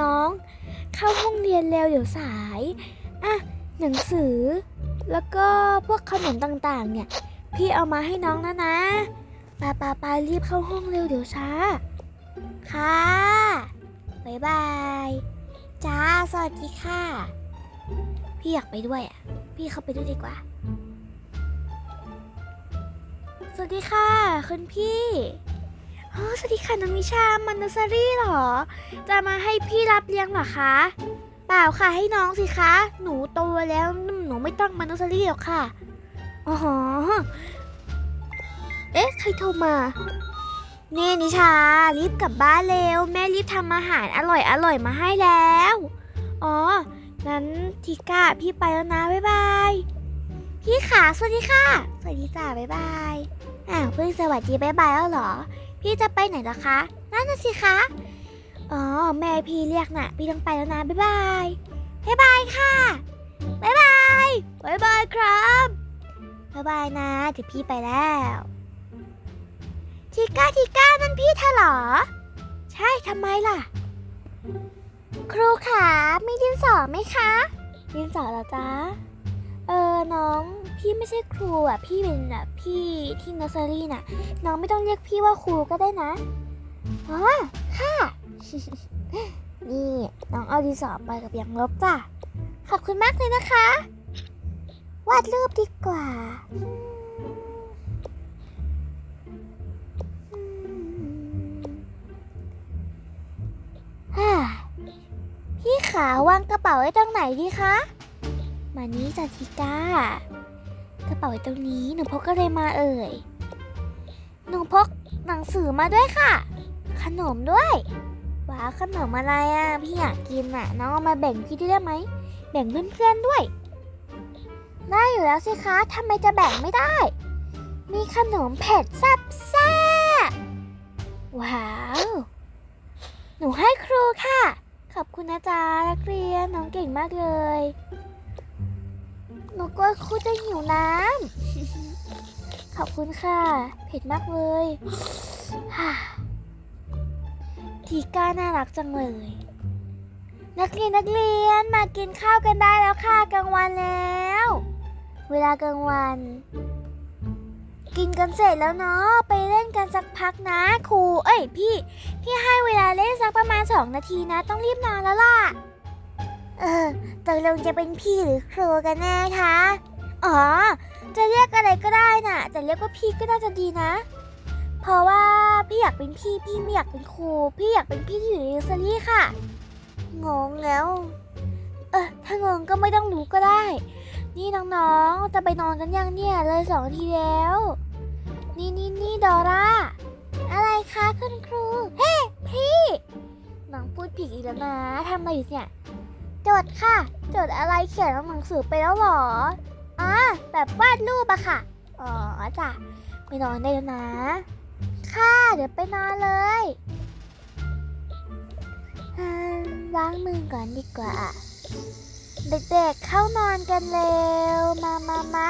น้อง เข้าห้องเรียนเร็วเดี๋ยวสาย อะ หนังสือ แล้วก็พวกขนมต่างๆ เนี่ย พี่เอามาให้น้องนะนะปาปาปารีบเข้าห้องเร็วเดี๋ยวช้า ค่ะบ๊ายบาย จ้า สวัสดีค่ะ พี่อยากไปด้วยอะ พี่เข้าไปด้วยดีกว่า สวัสดีค่ะ คุณพี่ อ๋อสวัสดีค่ะน้องนิชามันเนอร์เซอรี่เหรอ จะมาให้พี่รับเลี้ยงเหรอคะ เปล่าค่ะให้น้องสิคะ หนูโตแล้วหนูไม่ต้องมันเนอร์เซอรี่หรอกค่ะอ๋อเอ๊ะใครโทรมา เนี่นิชา รีบกลับบ้านเร็ว แม่รีบทำอาหารอร่อยอร่อยมาให้แล้ว อ๋องั้นทิก้าพี่ไปแล้วนะบ๊ายบาย พี่ขาสวัสดีค่ะ สวัสดีจ้าบ๊ายบายอ้าวเพิ่งสวัสดีบ๊ายบายแล้วเหรอ พี่จะไปไหนล่ะคะ นั่นน่ะสิคะ อ๋อ แม่พี่เรียกน่ะ พี่ต้องไปแล้วนะ บ๊ายบาย บ๊ายบายค่ะ บ๊ายบาย บ๊ายบายครับ บ๊ายบายนะเดี๋ยวพี่ไปแล้ว ทิก้าทิก้านั่นพี่เธอเหรอ ใช่ทำไมล่ะ ครูขามีดินสอไหมคะ ดินสอเหรอจ๊ะ เออ น้อง พี่ไม่ใช่ครูอะ พี่เป็นอะ พี่ที่เนอร์เซอรี่น่ะ น้องไม่ต้องเรียกพี่ว่าครูก็ได้นะ อ๋อ ค่ะ นี่ น้องเอาดินสอบไปกับยางลบจ้ะ ขอบคุณมากเลยนะคะ วาดรูปดีกว่าฮ่าพี่ขาวางกระเป๋าไว้ตรงไหนดีคะ มานี้จ้ะทิกา กระเป๋าไว้ตรงนี้หนูพกอะไรมาเอ่ย หนูพกหนังสือมาด้วยค่ะ ขนมด้วยว้าวขนมอะไรอะพี่อยากกินอะ น้องเอามาแบ่งพี่ด้วยได้ไหมแบ่งเพื่อนๆด้วย ได้อยู่แล้วสิคะทำไมจะแบ่งไม่ได้ มีขนมเผ็ดแซ่บแซ่ว้าว หนูให้ครูค่ะ ขอบคุณนะจ๊ะนักเรียนน้องเก่งมากเลย หนูกลัวครูจะหิวน้ำ ขอบคุณค่ะ เผ็ดมากเลยฮ่าทีก้าน่ารักจังเลย นักเรียนนักเรียนมากินข้าวกันได้แล้วค่ะกลางวันแล้ว เวลากลางวัน กินกันเสร็จแล้วเนาะไปเล่นกันสักพักนะครู เอ้ยพี่ พี่ให้เวลาเล่นสักประมาณ 2 นาทีนะ ต้องรีบนอนแล้วล่ะ เออตกลงจะเป็นพี่หรือครูกันแน่คะ อ๋อ จะเรียกอะไรก็ได้น่ะ แต่เรียกว่าพี่ก็น่าจะดีนะ เพราะว่าพี่อยากเป็นพี่ พี่ไม่อยากเป็นครู พี่อยากเป็นพี่ที่อยู่ในเรซอรี่ค่ะ งงแล้ว เออถ้างงก็ไม่ต้องรู้ก็ได้ นี่น้องๆ จะไปนอนกันยังเนี่ยเลยสองทีแล้ว นี่นี่นี่ดอร่า อะไรคะคุณครู เฮ้ พี่ น้องพูดผิดอีกแล้วนะทำอะไรอยู่เนี่ย จดค่ะจดอะไรเขียนลงหนังสือไปแล้วหรออ่าแบบวาดรูปอะค่ะ อ๋อจ้ะไปนอนได้แล้วนะ ค่ะเดี๋ยวไปนอนเลยอาล้างมือก่อนดีกว่า เด็กๆเข้านอนกันเร็ว มามามา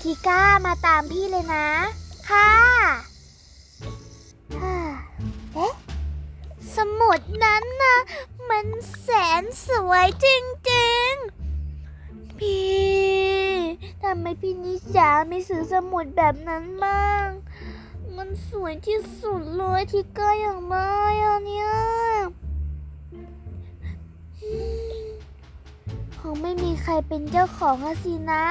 ทีก้ามาตามพี่เลยนะ ค่ะ ดนั้นนะมันแสนสวยจริงๆ พี่ทำไมพี่นิชาไม่ซื้อสมุดแบบนั้นบ้างมันสวยที่สุดเลยที่ก้าอย่ากได้อะเนี่ยคงไม่มีใครเป็นเจ้าของอะสินะ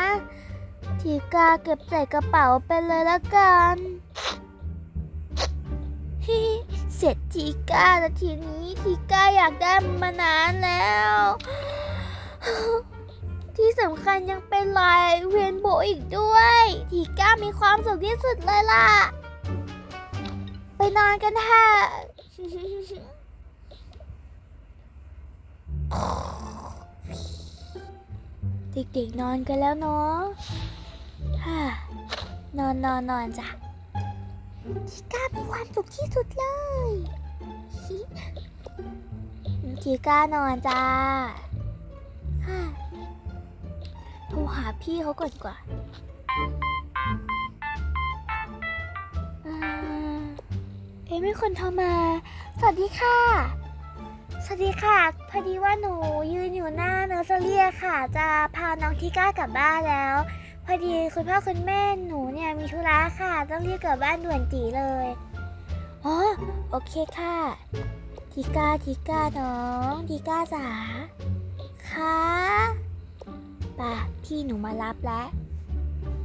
ทีกาเก็บใส่กระเป๋าไปเลยละกัน เสร็จทีก้าแล้วทีนี้ทีก้าอยากได้มันานานแล้ว ที่สำคัญยังเป็นลายเวียนโบว์อีกด้วย ทีก้ามีความสุขที่สุดเลยล่ะ ไปนอนกันเถอะเด็กๆนอนกันแล้วเนาะฮ่านอนนอนนอนจ้ะ ทีก้ามีความสุขที่สุดเลยทีก้านอนจ้าโทรหาพี่เขาก่อนกว่าอเอ้ยมีคนโทรมา สวัสดีค่ะ สวัสดีค่ะ พอดีว่าหนูยืนอยู่หน้าเนอร์เซอรี่ค่ะ จะพาน้องทิก้ากลับบ้านแล้ว คุณพ่อคุณแม่หนูเนี่ยมีธุระค่ะ ต้องรีบกลับบ้านด่วนจีเลยอ๋อโอเคค่ะทิก้าทิก้าน้องทิก้าจ๋าค่ะป่ะพี่หนูมารับแล้ว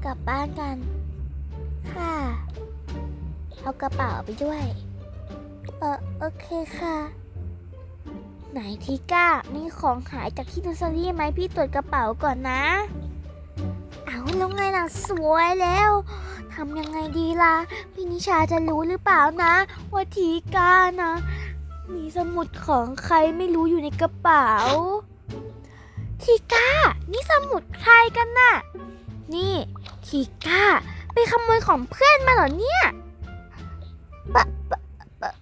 กลับบ้านกัน ค่ะ เอากระเป๋าไปด้วย เออโอเคค่ะ ไหนทิก้ามีของหายจากที่นอร์เซอรี่ไหมพี่ตรวจกระเป๋าก่อนนะ แล้วไงล่ะสวยแล้วทำยังไงดีล่ะ พี่นิชาจะรู้หรือเปล่านะว่าทีกานะ มีสมุดของใครไม่รู้อยู่ในกระเป๋า ทีกานี่สมุดใครกันน่ะ นี่ทีกาไปขโมยของเพื่อนมาเหรอเนี่ยปะปะปะ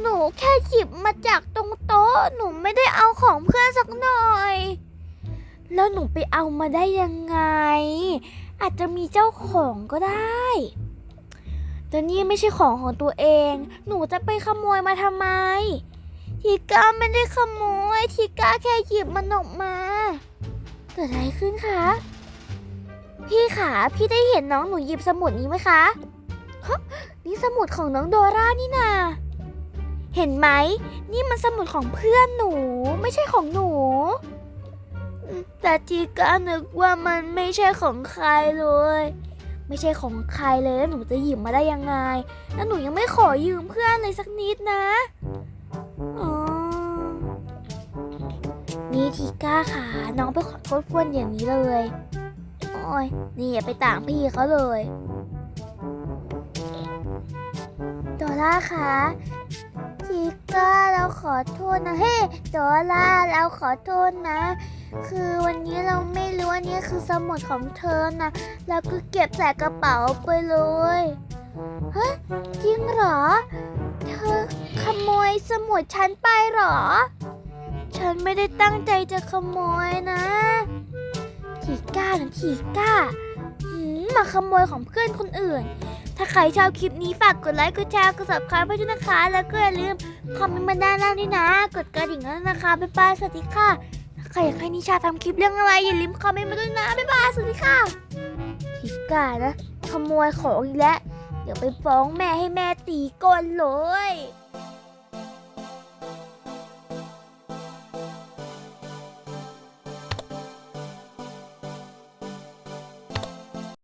หนูแค่หยิบมาจากตรงโต๊ะ หนูไม่ได้เอาของเพื่อนสักหน่อย แล้วหนูไปเอามาได้ยังไง อาจจะมีเจ้าของก็ได้แต่นี่ไม่ใช่ของของตัวเอง หนูจะไปขโมยมาทำไม ทีก้าไม่ได้ขโมย ทีก้าแค่หยิบมันออกมา เกิดอะไรขึ้นคะ พี่ขาพี่ได้เห็นน้องหนูหยิบสมุดนี้ไหมคะฮะนี่สมุดของน้องโดรานี่นาเห็นไหม นี่มันสมุดของเพื่อนหนู ไม่ใช่ของหนู แต่ทีก้านึกว่ามันไม่ใช่ของใครเลย ไม่ใช่ของใครเลยแล้วหนูจะหยิบมาได้ยังไง แล้วหนูยังไม่ขอยืมเพื่อนเลยสักนิดนะอ๋อนี่ทีก้าค่ะ น้องไปขอโทษเพื่อนอย่างนี้เลยโอ้ยนี่อย่าไปต่างพี่เขาเลยโดล่าคะ ทีก้าเราขอโทษนะเฮ้โดล่าเราขอโทษนะ คือวันนี้เราไม่รู้ว่านี่คือสมุดของเธอนะแล้วก็เก็บใส่กระเป๋าไปเลยเฮ้ยจริงเหรอ เธอขโมยสมุดฉันไปเหรอ ฉันไม่ได้ตั้งใจจะขโมยนะทีก้านะทีก้าหืมมาขโมยของเพื่อนคนอื่น ถ้าใครชอบคลิปนี้ฝากกดไลค์กดแชร์กด subscribe ให้ด้วยนะคะ แล้วก็อย่าลืมคอมเมนต์มาด้านล่างด้วยนะ กดกระดิ่งแล้วนะคะบ๊ายบายสวัสดีค่ะถ้าใครอยากให้นิชาทำคลิปเรื่องอะไรอย่าลืมคอมเมนต์มาด้วยนะบ๊ายบายสวัสดีค่ะทิกานะขโมยของอีกแล้วเดี๋ยวไปฟ้องแม่ให้แม่ตีก้นเลย